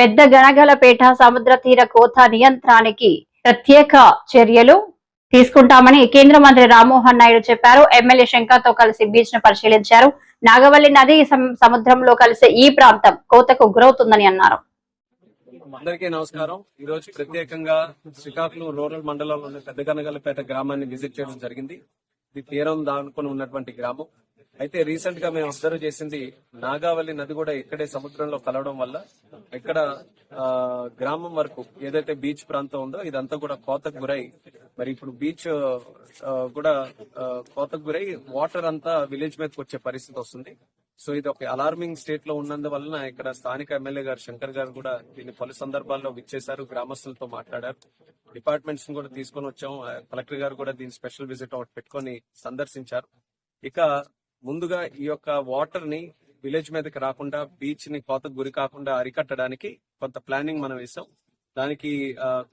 పెద్ద గణగలపేట సముద్ర తీర కోత నియంత్రణకి ప్రత్యేక చర్యలు తీసుకుంటామని కేంద్ర మంత్రి రామ్మోహన్ నాయుడు చెప్పారు. ఎమ్మెల్యే శంకర్తో కలిసి బీచ్ను పరిశీలించారు. నాగవల్లి నది సముద్రంలో కలిసే ఈ ప్రాంతం కోతకు గురవుతుందని అన్నారు. అందరికీ నమస్కారం. ఈ రోజు ప్రత్యేకంగా శ్రీకాకుళం రూరల్ మండలంలోని పెద్దగనగలపేట గ్రామాన్ని విజిట్ చేయడం జరిగింది. ఇది తీరం దానుకుని ఉన్నటువంటి గ్రామం. అయితే రీసెంట్గా మేము అబ్జర్వ్ చేసింది నాగావళి నది కూడా ఇక్కడే సముద్రంలో కలవడం వల్ల ఇక్కడ ఆ, గ్రామం వరకు ఏదైతే బీచ్ ప్రాంతం ఉందో ఇదంతా కూడా కోతకు గురై మరి ఇప్పుడు బీచ్ కూడా కోతకు గురై వాటర్ అంతా విలేజ్ మీదకి వచ్చే పరిస్థితి వస్తుంది. సో ఇది ఒక అలార్మింగ్ స్టేట్లో ఉన్నందువలన ఇక్కడ స్థానిక ఎమ్మెల్యే గారు శంకర్ గారు కూడా దీన్ని పలు సందర్భాల్లో విచ్చేశారు గ్రామస్తులతో మాట్లాడారు. డిపార్ట్మెంట్స్ కూడా తీసుకొని వచ్చాం కలెక్టర్ గారు కూడా దీని స్పెషల్ విజిట్ ఒకటి పెట్టుకొని సందర్శించారు. ఇక ముందుగా ఈ యొక్క వాటర్ని విలేజ్ మీదకి రాకుండా బీచ్ని కోతకు గురి కాకుండా అరికట్టడానికి కొంత ప్లానింగ్ మనం వేసాం దానికి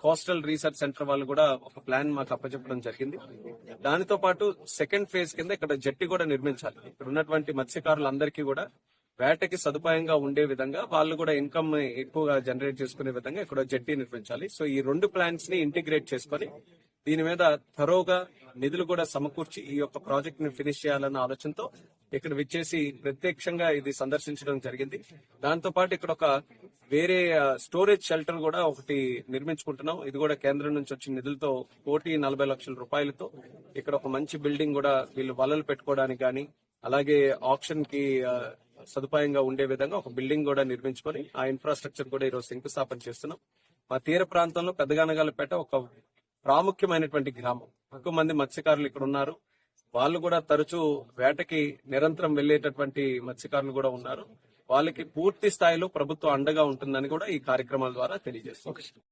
కోస్టల్ రీసెర్చ్ సెంటర్ వాళ్ళు కూడా ఒక ప్లాన్ మాకు అప్పచెప్పడం జరిగింది. దానితో పాటు సెకండ్ ఫేజ్ కింద ఇక్కడ జట్టి కూడా నిర్మించాలి. ఇక్కడ ఉన్నటువంటి మత్స్యకారులందరికీ కూడా వేటకి సదుపాయంగా ఉండే విధంగా వాళ్ళు కూడా ఇన్కమ్ ఎక్కువగా జనరేట్ చేసుకునే విధంగా ఇక్కడ జట్టి నిర్మించాలి. సో ఈ రెండు ప్లాన్స్ని ఇంటిగ్రేట్ చేసుకొని దీని మీద థరోగా నిధులు కూడా సమకూర్చి ఈ యొక్క ప్రాజెక్ట్ని ఫినిష్ చేయాలన్న ఆలోచనతో ఇక్కడ విచ్చేసి ప్రత్యక్షంగా ఇది సందర్శించడం జరిగింది. దాంతో పాటు ఇక్కడ ఒక వేరే స్టోరేజ్ షెల్టర్ కూడా ఒకటి నిర్మించుకుంటున్నాం. ఇది కూడా కేంద్రం నుంచి వచ్చిన నిధులతో కోటి నలభై లక్షల రూపాయలతో ఇక్కడ ఒక మంచి బిల్డింగ్ కూడా వీళ్ళు వలలు పెట్టుకోవడానికి కానీ అలాగే ఆప్షన్కి సదుపాయంగా ఉండే విధంగా ఒక బిల్డింగ్ కూడా నిర్మించుకొని ఆ ఇన్ఫ్రాస్ట్రక్చర్ కూడా ఈరోజు శంకుస్థాపన చేస్తున్నాం. మా తీర ప్రాంతంలో పెద్దగానగాలపేట ఒక ప్రాముఖ్యమైనటువంటి గ్రామం. ఎక్కువ మంది మత్స్యకారులు ఇక్కడ ఉన్నారు. వాళ్ళు కూడా తరచూ వేటకి నిరంతరం వెళ్ళేటటువంటి మత్స్యకారులు కూడా ఉన్నారు. వాళ్ళకి పూర్తి స్థాయిలో ప్రభుత్వం అండగా ఉంటుందని కూడా ఈ కార్యక్రమాల ద్వారా తెలియజేస్తుంది.